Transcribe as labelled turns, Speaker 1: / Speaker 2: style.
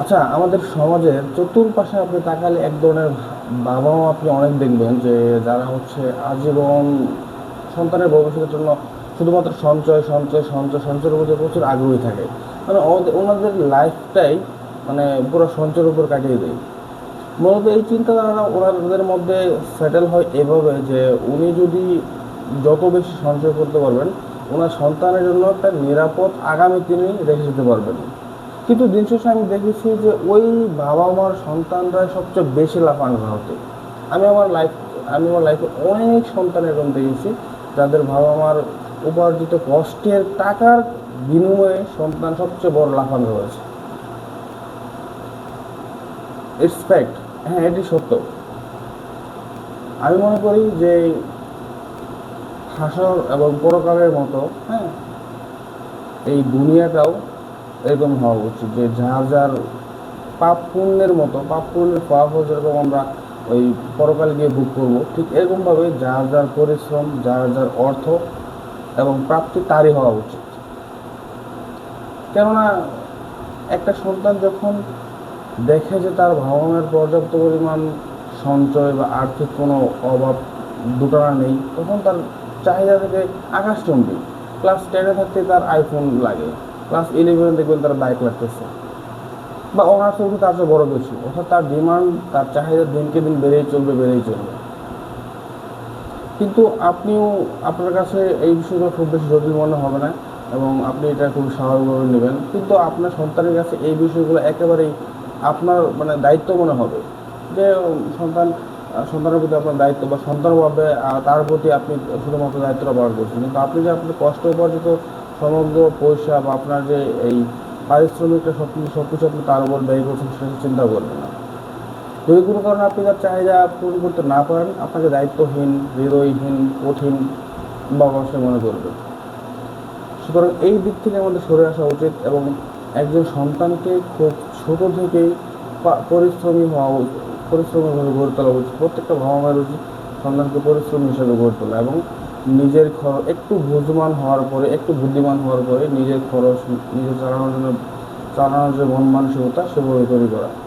Speaker 1: আচ্ছা আমাদের সমাজের চতুর্পাশে আপনি তাকালে এক ধরনের বাবা মা আপনি অনেক দেখবেন যে যারা হচ্ছে আজীবন সন্তানের ভবিষ্যতের জন্য শুধুমাত্র সঞ্চয় সঞ্চয় সঞ্চয়, সঞ্চয়ের উপর প্রচুর আগ্রহী থাকে মানে ওনাদের লাইফটাই মানে পুরো সঞ্চয়ের উপর কাটিয়ে দেয়। মূলত এই চিন্তাধারা ওনাদের মধ্যে সেটেল হয় এভাবে যে উনি যদি যত বেশি সঞ্চয় করতে পারবেন, ওনার সন্তানের জন্য একটা নিরাপদ আগামী তিনি রেখে যেতে পারবেন। কিন্তু দিন শেষে আমি দেখেছি যে ওই বাবা মার সন্তানরা সবচেয়ে বেশি লাফাঙ্গা হতে। আমি আমার লাইফ আমি আমার লাইফে অনেক সন্তান এরকম দেখেছি, যাদের বাবা মার উপার্জিত কষ্টের টাকার বিনিময়ে সন্তান সবচেয়ে বড় লাফাঙ্গা হয়েছে। ইটস ফ্যাক্ট হ্যাঁ এটি সত্য। আমি মনে করি যে হাসর এবং পরকালের মতো হ্যাঁ এই দুনিয়াটাও এরকম হওয়া উচিত যে যা যার পাপ পুণ্যের মতো, পাপ পুণ্যের ফলাফল যেরকম আমরা ওই পরকালে গিয়ে ভোগ করব, ঠিক এরকমভাবে যা যার পরিশ্রম যা যার অর্থ এবং প্রাপ্তি তারই হওয়া উচিত। কেননা একটা সন্তান যখন দেখে যে তার ভাবনার পর্যাপ্ত পরিমাণ সঞ্চয় বা আর্থিক কোনো অভাব, দুটানা নেই, তখন তার চাহিদা থেকে আকাশচম্বী ক্লাস টেনে থাকতে তার আইফোন লাগে। ক্লাস ইলেভেন দেখবেন তারা বাইক লাগতেছে। বা অনার্স উঠে তার চেয়ে বড় বেশি। অর্থাৎ তার ডিমান্ড তার চাহিদা দিনকে দিন বেড়েই চলবে বেড়েই চলবে। কিন্তু আপনিও আপনার কাছে এই বিষয়গুলো খুব বেশি জটিল মনে হবে না এবং আপনি এটা খুব স্বাভাবিকভাবে নেবেন। কিন্তু আপনার সন্তানের কাছে এই বিষয়গুলো একেবারেই আপনার মানে দায়িত্ব মনে হবে। যে, সন্তান, সন্তানের প্রতি আপনার দায়িত্ব বা সন্তান ভাবে তার প্রতি আপনি শুধুমাত্র দায়িত্বটা পালন করছেন। কিন্তু আপনি যে আপনার কষ্ট উপার্জিত সমগ্র পয়সা বা আপনার যে এই পারিশ্রমিকটা সব কিছু সব কিছু আপনি তার উপর ব্যয় করছেন সেটা চিন্তা করবেন না। যদি কোনো কারণে আপনি তার চাহিদা পূরণ করতে না পারেন, আপনাকে দায়িত্বহীন হৃদয়হীন কঠিন বা সে মনে করবে সুতরাং এই দিক থেকে আমাদের সরে আসা উচিত এবং একজন সন্তানকে খুব ছোট থেকেই পরিশ্রমী হওয়া উচিত পরিশ্রমীভাবে গড়ে তোলা উচিত। প্রত্যেকটা বাবা মায়ের উচিত সন্তানকে পরিশ্রমী হিসেবে গড়ে তোলা এবং নিজের খরচ, একটু বুদ্ধিমান হওয়ার পরে, একটু বুদ্ধিমান হওয়ার পরে নিজের খরচ, নিজের চালানোর জন্য, চালানোর যে মন মানসিকতা, সেভাবে তৈরি করা।